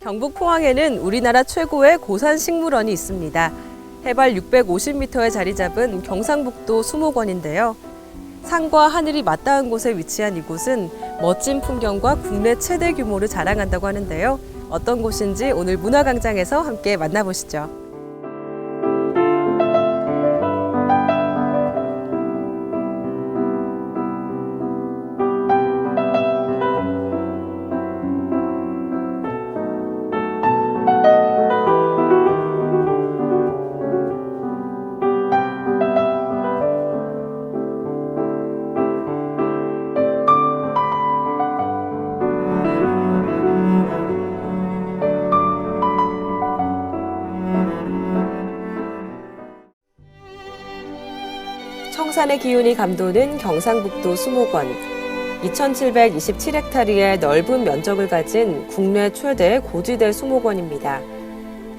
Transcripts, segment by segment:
경북 포항에는 우리나라 최고의 고산 식물원이 있습니다. 해발 650m에 자리 잡은 경상북도 수목원인데요. 산과 하늘이 맞닿은 곳에 위치한 이곳은 멋진 풍경과 국내 최대 규모를 자랑한다고 하는데요. 어떤 곳인지 오늘 문화광장에서 함께 만나보시죠. 청산의 기운이 감도는 경상북도 수목원. 2,727헥타르의 넓은 면적을 가진 국내 최대 고지대 수목원입니다.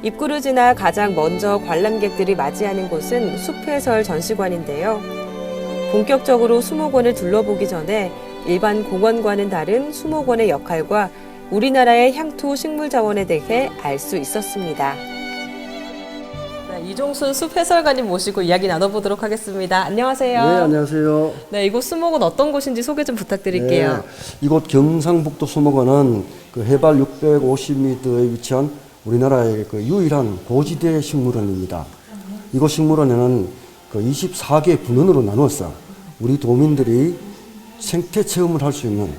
입구를 지나 가장 먼저 관람객들이 맞이하는 곳은 숲해설 전시관인데요. 본격적으로 수목원을 둘러보기 전에 일반 공원과는 다른 수목원의 역할과 우리나라의 향토 식물 자원에 대해 알 수 있었습니다. 네, 이종순 숲 해설가님 모시고 이야기 나눠보도록 하겠습니다. 안녕하세요. 네, 안녕하세요. 네, 이곳 수목은 어떤 곳인지 소개 좀 부탁드릴게요. 네, 이곳 경상북도 수목원은 그 해발 650m에 위치한 우리나라의 그 유일한 고지대 식물원입니다. 이곳 식물원에는 그 24개 분원으로 나누어서 우리 도민들이 생태 체험을 할 수 있는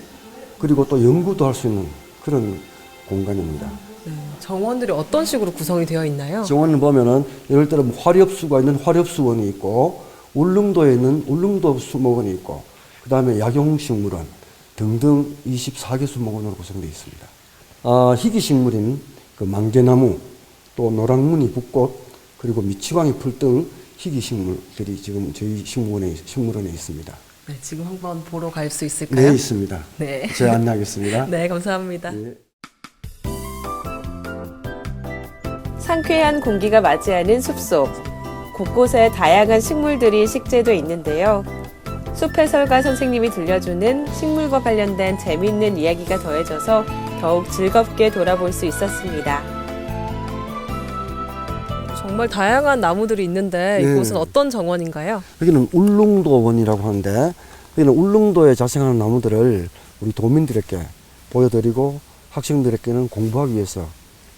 그리고 또 연구도 할 수 있는 그런 공간입니다. 네, 정원들이 어떤 식으로 구성이 되어 있나요? 정원을 보면은 예를 들어 뭐 화렵수가 있는 화렵수원이 있고 울릉도에 있는 울릉도 수목원이 있고 그 다음에 약용식물원 등등 24개 수목원으로 구성되어 있습니다. 아, 희귀식물인 그 망개나무 또 노랑무늬 붓꽃 그리고 미치광이 풀 등 희귀식물들이 지금 저희 식물원에 식물원에 있습니다. 네, 지금 한번 보러 갈 수 있을까요? 네 있습니다. 네. 제가 안내하겠습니다. 네, 감사합니다. 네. 상쾌한 공기가 맞이하는 숲속. 곳곳에 다양한 식물들이 식재돼 있는데요. 숲 해설가 선생님이 들려주는 식물과 관련된 재미있는 이야기가 더해져서 더욱 즐겁게 돌아볼 수 있었습니다. 정말 다양한 나무들이 있는데 네. 이곳은 어떤 정원인가요? 여기는 울릉도원이라고 하는데 여기는 울릉도에 자생하는 나무들을 우리 도민들에게 보여드리고 학생들에게는 공부하기 위해서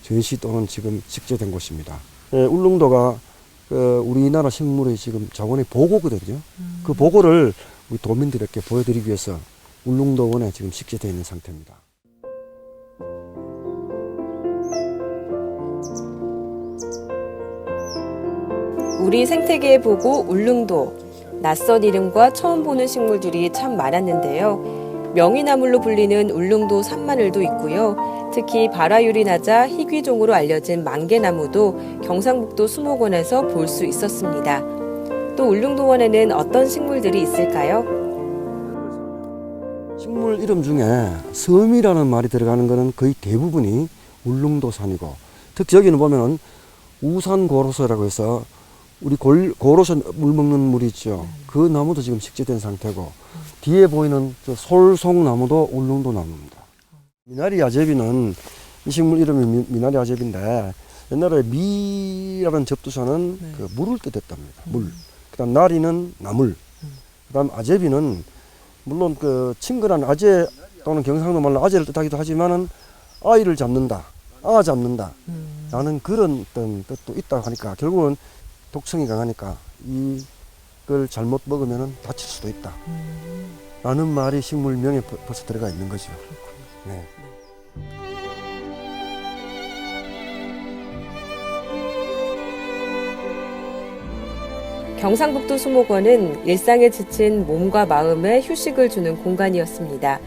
전시 또는 지금 식재된 곳입니다. 예, 울릉도가 그 우리나라 식물의 지금 자원의 보고거든요. 그 보고를 우리 도민들에게 보여드리기 위해서 울릉도원에 지금 식재되어 있는 상태입니다. 우리 생태계에 보고 울릉도. 낯선 이름과 처음 보는 식물들이 참 많았는데요. 명이나물로 불리는 울릉도 산마늘도 있고요. 특히 발화율이 낮아 희귀종으로 알려진 망개나무도 경상북도 수목원에서 볼 수 있었습니다. 또 울릉도원에는 어떤 식물들이 있을까요? 식물 이름 중에 섬이라는 말이 들어가는 것은 거의 대부분이 울릉도산이고 특히 여기는 보면은 우산고로쇠라고 해서 우리 골, 고로쇠 물 먹는 물 있죠. 그 나무도 지금 식재된 상태고 뒤에 보이는 저 솔송나무도 울릉도 나무입니다. 미나리 아제비는 이 식물 이름이 미, 미나리 아제비인데 옛날에 미라는 접두사는 네. 그 물을 뜻했답니다. 물. 그다음 나리는 나물. 그다음 아제비는 물론 그 친근한 아재 또는 경상도 말로 아재를 뜻하기도 하지만은 아이를 잡는다, 아 잡는다 라는 그런 어떤 뜻도 있다 하니까 결국은 독성이 강하니까 이걸 잘못 먹으면 다칠 수도 있다 라는 말이 식물명에 벌- 벌써 들어가 있는 거죠. 네. 경상북도 수목원은 일상에 지친 몸과 마음에 휴식을 주는 공간이었습니다.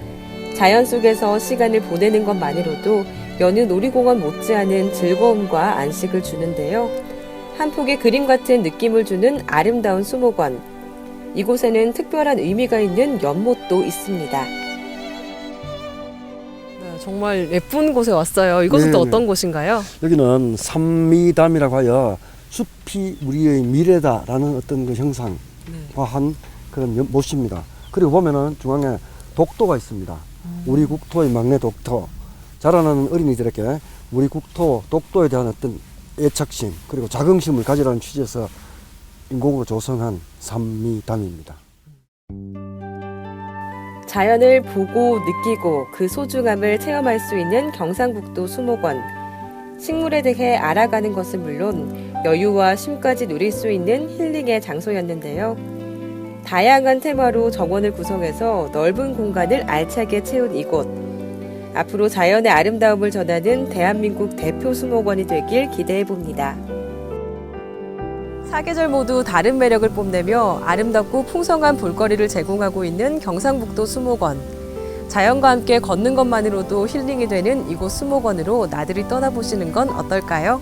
자연 속에서 시간을 보내는 것만으로도 여느 놀이공원 못지않은 즐거움과 안식을 주는데요. 한 폭의 그림 같은 느낌을 주는 아름다운 수목원. 이곳에는 특별한 의미가 있는 연못도 있습니다. 네, 정말 예쁜 곳에 왔어요. 이곳은 또 네네. 어떤 곳인가요? 여기는 삼미담이라고 하여 숲이 우리의 미래다라는 어떤 그 형상화한 그런 연- 못입니다. 그리고 보면은 중앙에 독도가 있습니다. 우리 국토의 막내 독토. 자라나는 어린이들에게 우리 국토 독도에 대한 어떤 애착심 그리고 자긍심을 가지라는 취지에서 인공으로 조성한 산미담입니다. 자연을 보고 느끼고 그 소중함을 체험할 수 있는 경상북도 수목원. 식물에 대해 알아가는 것은 물론 여유와 쉼까지 누릴 수 있는 힐링의 장소였는데요. 다양한 테마로 정원을 구성해서 넓은 공간을 알차게 채운 이곳. 앞으로 자연의 아름다움을 전하는 대한민국 대표 수목원이 되길 기대해 봅니다. 사계절 모두 다른 매력을 뽐내며 아름답고 풍성한 볼거리를 제공하고 있는 경상북도 수목원. 자연과 함께 걷는 것만으로도 힐링이 되는 이곳 수목원으로 나들이 떠나보시는 건 어떨까요?